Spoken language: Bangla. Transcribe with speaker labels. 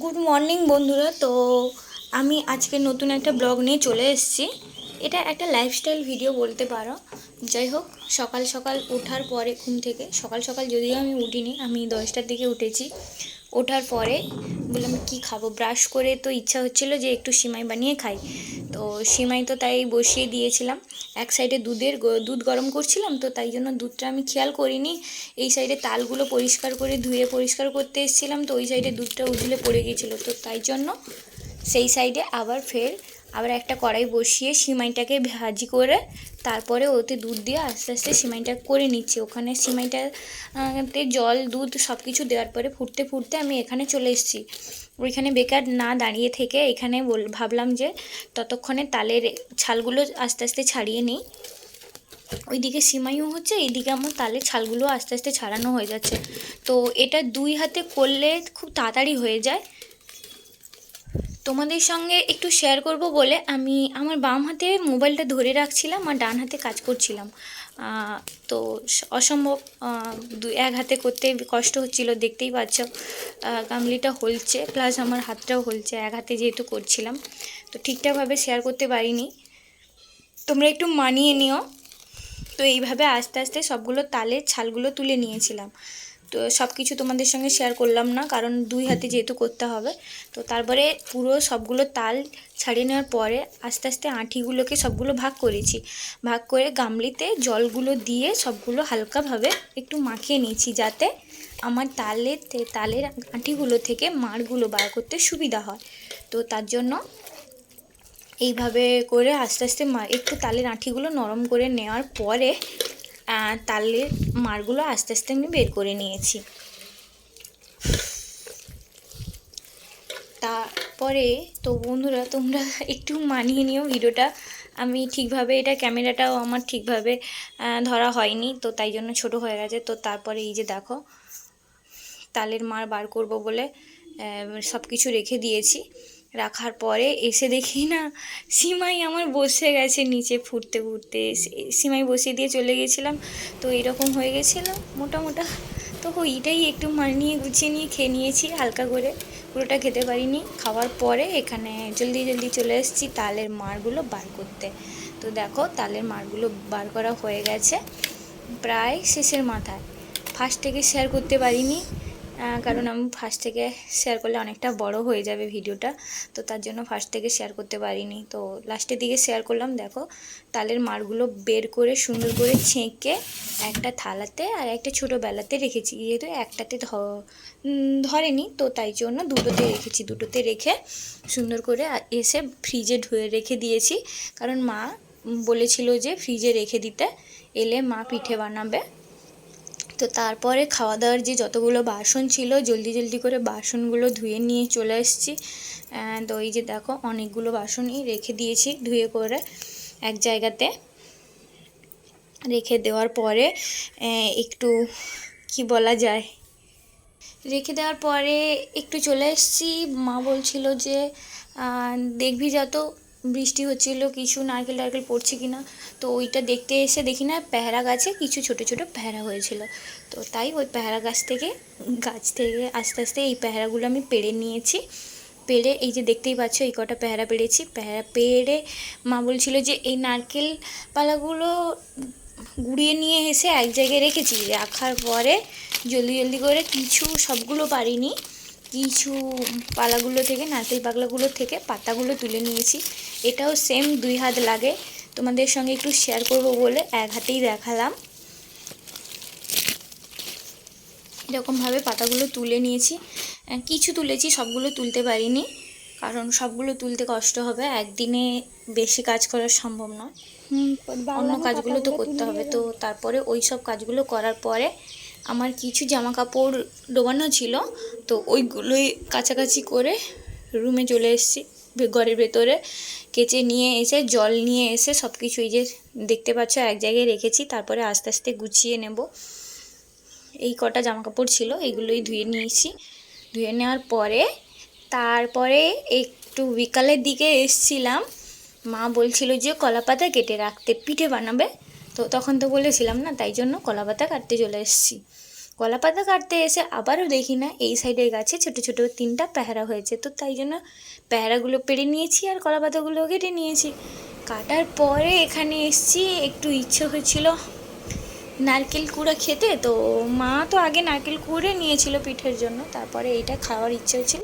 Speaker 1: গুড মর্নিং বন্ধুরা। তো আমি আজকে নতুন একটা ব্লগ নিয়ে চলে এসেছি। এটা একটা লাইফস্টাইল ভিডিও বলতে পারো। যাই হোক, সকাল সকাল ওঠার পরে ঘুম থেকে, সকাল সকাল যদিও আমি উঠিনি, আমি দশটার দিকে উঠেছি। ওঠার পরে বললাম, কি খাব? ব্রাশ করে তো ইচ্ছা হচ্ছিল যে একটু সিমাই বানিয়ে খাই। তো সিমাই তো তাই বসিয়ে দিয়েছিলাম। এক সাইডে দুধের দুধ গরম করছিলাম, তো তাই জন্য দুধটা আমি খেয়াল করিনি। এই সাইডে তালগুলো পরিষ্কার করে ধুয়ে পরিষ্কার করতে এসেছিলাম, তো ওই সাইডে দুধটা উজলে পড়ে গিয়েছিল। তো তাই জন্য সেই সাইডে আবার ফের আবার একটা কড়াই বসিয়ে সিমাইটাকে ভাজি করে তারপরে ওতে দুধ দিয়ে আস্তে আস্তে সিমাইটা করে নিচ্ছি। ওখানে সিমাইটাতে জল, দুধ সব কিছু দেওয়ার পরে ফুটতে ফুটতে আমি এখানে চলে এসেছি। ওইখানে বেকার না দাঁড়িয়ে থেকে এখানে বল, ভাবলাম যে ততক্ষণে তালের ছালগুলো আস্তে আস্তে ছাড়িয়ে নিই। ওইদিকে সিমাইও হচ্ছে, এইদিকে আমার তালের ছালগুলো আস্তে আস্তে ছাড়ানো হয়ে যাচ্ছে। তো এটা দুই হাতে করলে খুব তাড়াতাড়ি হয়ে যায়। তোমাদের সঙ্গে একটু শেয়ার করব বলে আমি আমার বাম হাতে মোবাইলটা ধরে রাখছিলাম আর ডান হাতে কাজ করছিলাম। তো অসম্ভব দু, এক হাতে করতে কষ্ট হচ্ছিল, দেখতেই পাচ্ছ গামলিটা হলছে প্লাস আমার হাতটাও হলছে, এক হাতে যেহেতু করছিলাম, তো ঠিকঠাকভাবে শেয়ার করতে পারিনি। তোমরা একটু মানিয়ে নিও। তো এইভাবে আস্তে আস্তে সবগুলো তালের ছালগুলো তুলে নিয়েছিলাম। তো সব কিছু তোমাদের সঙ্গে শেয়ার করলাম না, কারণ দুই হাতে যেহেতু করতে হবে, তো তারপরে পুরো সবগুলো তাল ছাড়িয়ে নেওয়ার পরে আস্তে আস্তে আঁটিগুলোকে সবগুলো ভাগ করেছি। ভাগ করে গামলিতে জলগুলো দিয়ে সবগুলো হালকাভাবে একটু মাখিয়ে নিয়েছি যাতে আমার তালের তালের আঁটিগুলো থেকে মাড়গুলো বার করতে সুবিধা হয়। তো তার জন্য এইভাবে করে আস্তে আস্তে একটু তালের আঁঠিগুলো নরম করে নেওয়ার পরে তালের মারগুলো আস্তে আস্তে আমি বের করে নিয়েছি। তারপরে তো বন্ধুরা, তোমরা একটু মানিয়ে নিও ভিডিওটা। আমি ঠিকভাবে এটা ক্যামেরাটাও আমার ঠিকভাবে ধরা হয়নি, তো তাই জন্য ছোট হয়ে গেছে। তো তারপরে এই যে দেখো, তালের মার বার করব বলে সব কিছু রেখে দিয়েছি। রাখার পরে এসে দেখি না, সিমাই আমার বসে গেছে নিচে ফুটতে ফুটতে সিমাই বসিয়ে দিয়ে চলে গেছিলাম। তো এরকম হয়ে গেছিল মোটা মোটা তো ওইটাই একটু মানিয়ে গুছিয়ে নিয়ে খেয়ে নিয়েছি হালকা করে। পুরোটা খেতে পারিনি। খাওয়ার পরে এখানে জলদি জলদি চলে এসেছি তালের মারগুলো বার করতে। তো দেখো তালের মারগুলো বার করা হয়ে গেছে। প্রায় শেষের মাথায়। ফার্স্ট থেকে শেয়ার করতে পারিনি। কারণ আমি ফার্স্ট থেকে শেয়ার করলে অনেকটা বড় হয়ে যাবে ভিডিওটা, তো তার জন্য ফার্স্ট থেকে শেয়ার করতে পারিনি। তো লাস্টের দিকে শেয়ার করলাম, দেখো, তালের মারগুলো বের করে সুন্দর করে ছেঁকে একটা থালাতে আর একটা ছোটো বেলাতে রেখেছি। যেহেতু একটাতে ধরেনি, তো তাই জন্য দুটোতে রেখেছি। দুটোতে রেখে সুন্দর করে এসে ফ্রিজে ধুয়ে রেখে দিয়েছি। কারণ মা বলেছিল যে ফ্রিজে রেখে দিতে, এলে মা পিঠে বানাবে। তো তারপরে খাওয়া দাওয়ার যে যতগুলো বাসন ছিল, জলদি জলদি করে বাসনগুলো ধুয়ে নিয়ে চলে এসেছি। তো এই যে দেখো, অনেকগুলো বাসনই রেখে দিয়েছি ধুয়ে করে এক জায়গাতে। রেখে দেওয়ার পরে একটু কি বলা যায়? রেখে দেওয়ার পরে একটু চলে এসেছি। মা বলছিল যে দেখবি যা তো বৃষ্টি হচ্ছিল, কিছু নারকেল টারকেল পড়ছে কি না তো ওইটা দেখতে এসে দেখি না, পেয়ারা গাছে কিছু ছোট ছোট পেয়ারা হয়েছিল। তো তাই ওই পেয়ারা গাছ থেকে গাছ থেকে আস্তে আস্তে এই পেয়ারাগুলো আমি পেড়ে নিয়েছি। পেড়ে, এই যে দেখতেই পাচ্ছ, এই কটা পেয়ারা পেড়েছি। পেয়ারা পেড়ে মা বলছিল যে এই নারকেল পালাগুলো গুড়িয়ে নিয়ে এসে এক জায়গায় রেখেছি, রাখার পরে জলদি জলদি করে কিছু সবগুলো পারিনি। কিছু পালাগুলো থেকে নারকেল পাগলাগুলো থেকে পাতাগুলো তুলে নিয়েছি। এটাও সেম দুই হাত লাগে। তোমাদের সঙ্গে একটু শেয়ার করব বলে এক হাতেই দেখালাম। এরকমভাবে পাতাগুলো তুলে নিয়েছি। কিছু তুলেছি সবগুলো তুলতে পারিনি। কারণ সবগুলো তুলতে কষ্ট হবে। একদিনে বেশি কাজ করা সম্ভব নয়। অন্য কাজগুলো তো করতে হবে। তো তারপরে ওই সব কাজগুলো করার পরে আমার কিছু জামা কাপড় ডোবানো ছিল, তো ওইগুলোই কাছাকাছি করে রুমে চলে এসেছি। ঘরের ভেতরে কেচে নিয়ে এসে, জল নিয়ে এসে সব কিছু এই যে দেখতে পাচ্ছ, এক জায়গায় রেখেছি, তারপরে আস্তে আস্তে গুছিয়ে নেব। এই কটা জামা কাপড় ছিল এইগুলোই ধুয়ে নিয়েছি। ধুয়ে নেওয়ার পরে, তারপরে একটু বিকালের দিকে এসছিলাম। মা বলছিল যে কলা পাতা কেটে রাখতে, পিঠে বানাবে। তো তখন তো বলেছিলাম না, তাই জন্য কলা পাতা কাটতে চলে এসেছি। কলা পাতা কাটতে এসে আবারও দেখি না, এই সাইডের গাছে ছোট ছোট তিনটা প্যাহারা হয়েছে। তো তাই জন্য প্যাহারাগুলো পেড়ে নিয়েছি আর কলা পাতাগুলো কেটে নিয়েছি। কাটার পরে এখানে এসছি, একটু ইচ্ছে হয়েছিল নারকেল কুড়া খেতে, তো মা তো আগে নারকেল কুড়ে নিয়েছিল পিঠের জন্য, তারপরে এইটা খাওয়ার ইচ্ছে হয়েছিল।